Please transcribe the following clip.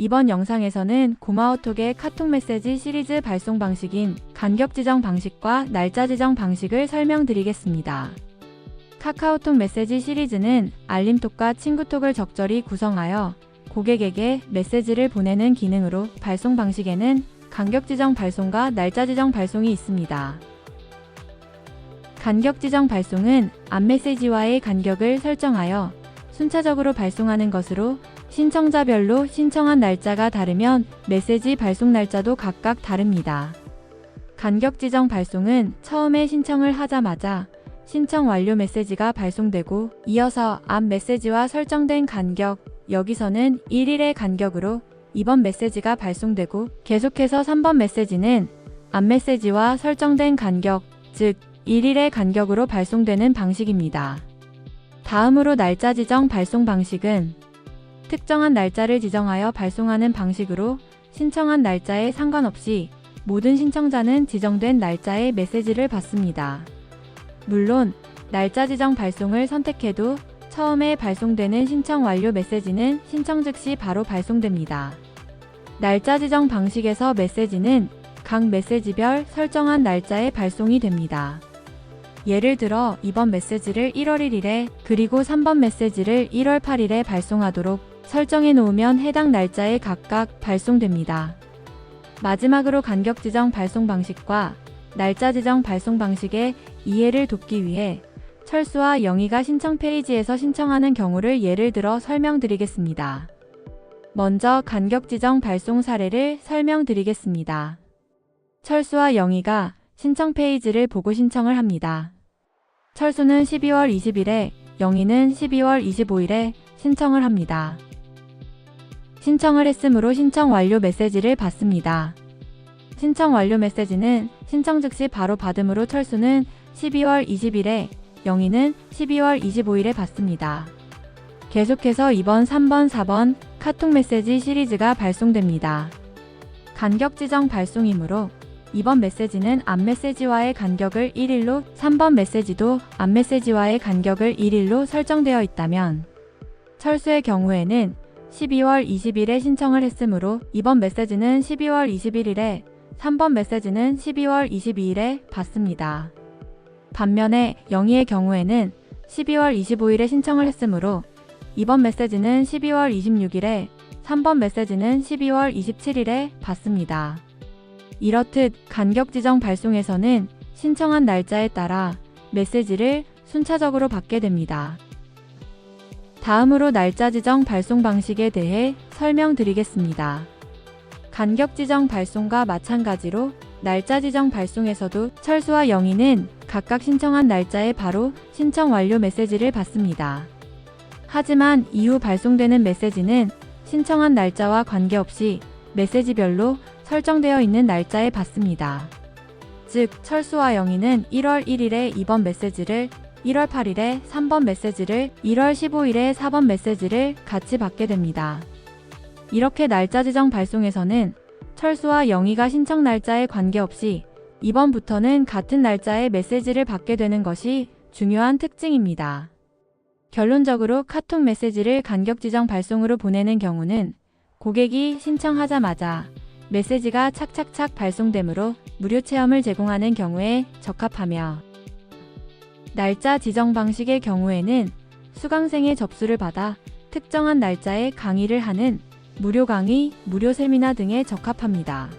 이번 영상에서는 고마워톡의 카톡 메시지 시리즈 발송 방식인 간격 지정 방식과 날짜 지정 방식을 설명드리겠습니다. 카카오톡 메시지 시리즈는 알림톡과 친구톡을 적절히 구성하여 고객에게 메시지를 보내는 기능으로 발송 방식에는 간격 지정 발송과 날짜 지정 발송이 있습니다. 간격 지정 발송은 앞 메시지와의 간격을 설정하여 순차적으로 발송하는 것으로 신청자별로 신청한 날짜가 다르면 메시지 발송 날짜도 각각 다릅니다. 간격 지정 발송은 처음에 신청을 하자마자 신청 완료 메시지가 발송되고 이어서 앞 메시지와 설정된 간격, 여기서는 1일의 간격으로 이번 메시지가 발송되고 계속해서 3번 메시지는 앞 메시지와 설정된 간격, 즉 1일의 간격으로 발송되는 방식입니다. 다음으로 날짜 지정 발송 방식은 특정한 날짜를 지정하여 발송하는 방식으로 신청한 날짜에 상관없이 모든 신청자는 지정된 날짜에 메시지를 받습니다. 물론 날짜 지정 발송을 선택해도 처음에 발송되는 신청 완료 메시지는 신청 즉시 바로 발송됩니다. 날짜 지정 방식에서 메시지는 각 메시지별 설정한 날짜에 발송이 됩니다. 예를 들어 이번 메시지를 1월 1일에 그리고 3번 메시지를 1월 8일에 발송하도록 설정해 놓으면 해당 날짜에 각각 발송됩니다. 마지막으로 간격 지정 발송 방식과 날짜 지정 발송 방식의 이해를 돕기 위해 철수와 영희가 신청 페이지에서 신청하는 경우를 예를 들어 설명드리겠습니다. 먼저 간격 지정 발송 사례를 설명드리겠습니다. 철수와 영희가 신청 페이지를 보고 신청을 합니다. 철수는 12월 20일에, 영희는 12월 25일에 신청을 합니다. 신청을 했으므로 신청 완료 메시지를 받습니다. 신청 완료 메시지는 신청 즉시 바로 받음으로 철수는 12월 20일에, 영희는 12월 25일에 받습니다. 계속해서 2번, 3번, 4번 카톡 메시지 시리즈가 발송됩니다. 간격 지정 발송이므로 이번 메시지는 앞 메시지와의 간격을 1일로, 3번 메시지도 앞 메시지와의 간격을 1일로 설정되어 있다면 철수의 경우에는 12월 20일에 신청을 했으므로 이번 메시지는 12월 21일에, 3번 메시지는 12월 22일에 받습니다. 반면에 영희의 경우에는 12월 25일에 신청을 했으므로 이번 메시지는 12월 26일에, 3번 메시지는 12월 27일에 받습니다. 이렇듯 간격 지정 발송에서는 신청한 날짜에 따라 메시지를 순차적으로 받게 됩니다. 다음으로 날짜 지정 발송 방식에 대해 설명드리겠습니다. 간격 지정 발송과 마찬가지로 날짜 지정 발송에서도 철수와 영희는 각각 신청한 날짜에 바로 신청 완료 메시지를 받습니다. 하지만 이후 발송되는 메시지는 신청한 날짜와 관계없이 메시지별로 설정되어 있는 날짜에 받습니다. 즉, 철수와 영희는 1월 1일에 2번 메시지를 1월 8일에 3번 메시지를 1월 15일에 4번 메시지를 같이 받게 됩니다. 이렇게 날짜 지정 발송에서는 철수와 영희가 신청 날짜에 관계없이 이번부터는 같은 날짜에 메시지를 받게 되는 것이 중요한 특징입니다. 결론적으로 카톡 메시지를 간격 지정 발송으로 보내는 경우는 고객이 신청하자마자 메시지가 착착착 발송되므로 무료 체험을 제공하는 경우에 적합하며 날짜 지정 방식의 경우에는 수강생의 접수를 받아 특정한 날짜에 강의를 하는 무료 강의, 무료 세미나 등에 적합합니다.